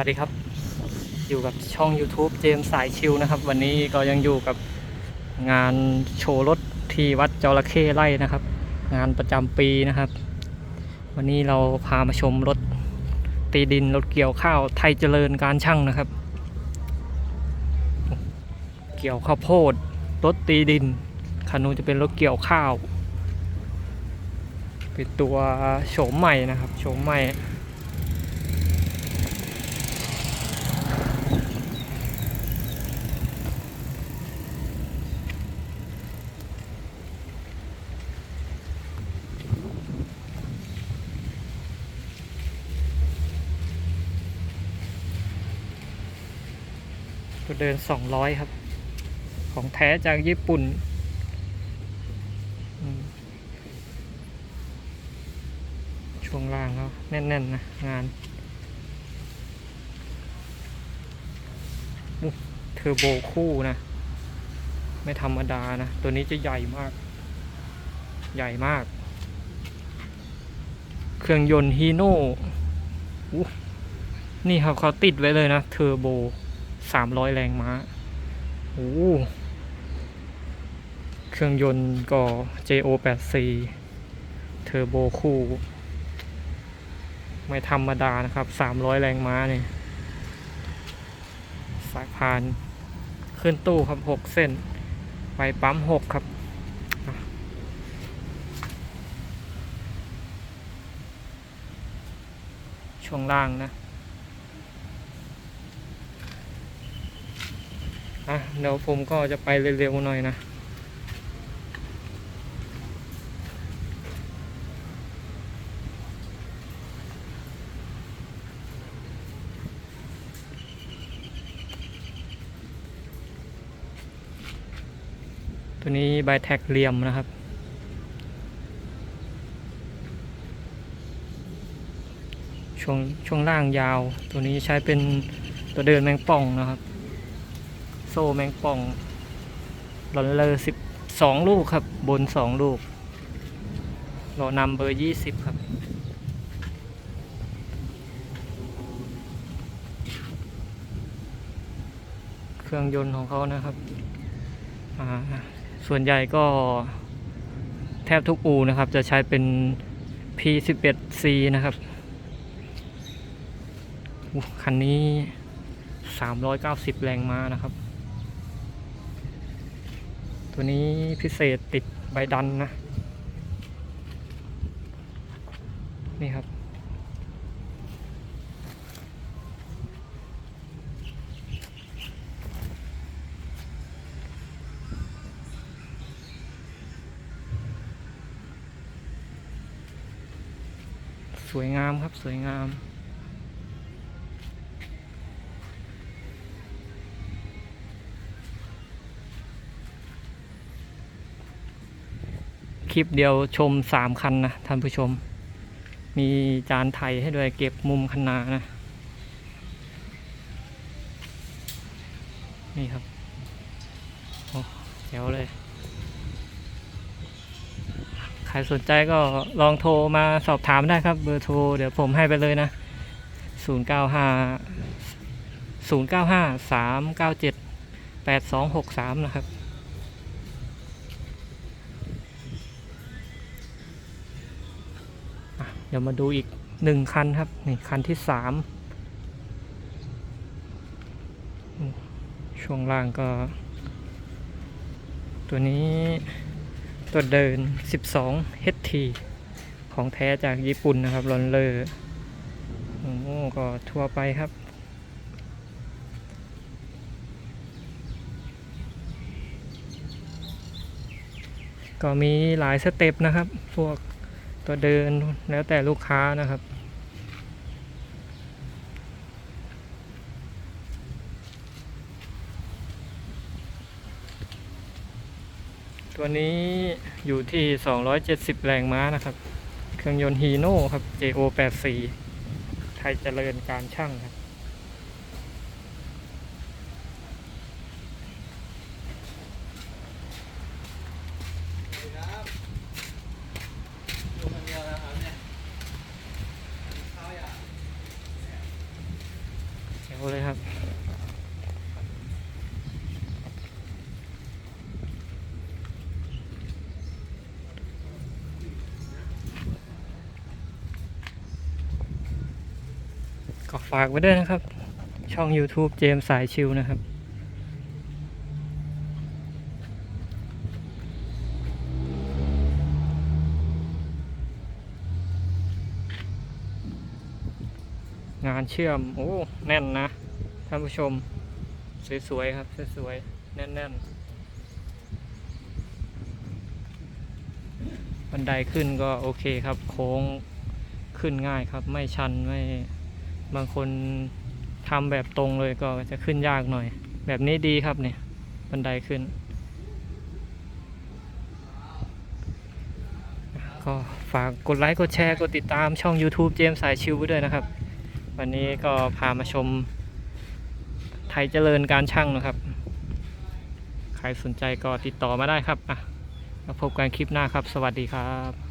วัสดีครับ อยู่กับช่อง YouTube เจมสายชิวนะครับ วันนี้ก็ยังอยู่กับงานโชว์รถที่วัดจระเข้ไร่นะครับ งานประจำปีนะครับ วันนี้เราพามาชมรถตีดินรถเกี่ยวข้าวไทยเจริญการช่างนะครับ เกี่ยวข้าวโพดรถตีดินคันนู้นจะเป็นรถเกี่ยวข้าว เป็นตัวโฉมใหม่นะครับโฉมใหม่ ตัวเดิน 200 ครับ ของแท้จากญี่ปุ่น ช่วงล่างเขาแน่น ๆ นะ งานเทอร์โบคู่นะ ไม่ธรรมดานะ ตัวนี้จะใหญ่มาก ใหญ่มาก เครื่องยนต์ฮีโน่นี่ครับเขาติดไว้เลยนะ เทอร์โบ สามร้อยแรงม้าโอ้โหเครื่องยนต์ก็ JO84 เทอร์โบคู่ ไม่ธรรมดานะครับ300แรงม้าเนี่ยสายพานขึ้นตู้ครับ6เส้น ไปปั๊ม6ครับช่วงล่างนะ อะเดี๋ยวผมก็จะไปเร็วๆหน่อยนะตัวนี้ไบแท็กเหลี่ยมนะครับ ช่วงช่วงล่างยาว ตัวนี้ใช้เป็นตัวเดินแมงป่องนะครับ ซ่แมงป่องลอนเลอร์สิบสองลูกครับ บนสองลูกรอนำเบอร์ยี่สิบครับ เครื่องยนต์ของเขานะครับ ส่วนใหญ่ก็แทบทุกอูนะครับ จะใช้เป็น P11C นะครับ คันนี้ 390 แรงม้านะครับ ตัวนี้พิเศษติดใบดันนะ นี่ครับ สวยงามครับสวยงาม ลิปเดียวชมสามคันนะท่านผู้ชม มีจานไทยให้ด้วยเก็บมุมคันนานะ นี่ครับโอ้แจ๋วเลย ใครสนใจก็ลองโทรมาสอบถามได้ครับเบอร์โทร เดี๋ยวผมให้ไปเลยนะ 0 9 5 0 9 5 3 9 7 8 2 6 3 นะครับ เดี๋ยวมาดูอีกหนึ่งคันครับ นี่คันที่สามช่วงล่างก็ ตัวนี้ตัวเดิน 12 HT ของแท้จากญี่ปุ่นนะครับลอนเลอร์โอ้ก็ทั่วไปครับก็มีหลายสเต็ปนะครับ พวก ตัวเดินแล้วแต่ลูกค้านะครับ ตัวนี้อยู่ที่ 270 แรงม้านะครับ เครื่องยนต์ฮีโน่ครับ JO84 ไทยเจริญการช่างครับอยู่คนเดียวนะครับเนี่ยข้าวอยาก วเลยครับ็ฝากไว้ด้วยนะครับ ช่อง YouTube เจมส์สายชิวนะครับ งานเชื่อม โอ้ แน่นนะ ท่านผู้ชม สวย ๆ ครับ สวย ๆ แน่น ๆ บันไดขึ้นก็โอเคครับ โค้งขึ้นง่ายครับ ไม่ชันไม่ บางคนทำแบบตรงเลยก็จะขึ้นยากหน่อย แบบนี้ดีครับเนี่ยบันไดขึ้น ก็ฝากกดไลค์กดแชร์กดติดตามช่อง YouTube เจมสายชิวไว้ด้วยนะครับ วันนี้ก็พามาชม ไทยเจริญการช่างนะครับ ใครสนใจก็ติดต่อมาได้ครับอะมาพบกันคลิปหน้าครับ สวัสดีครับ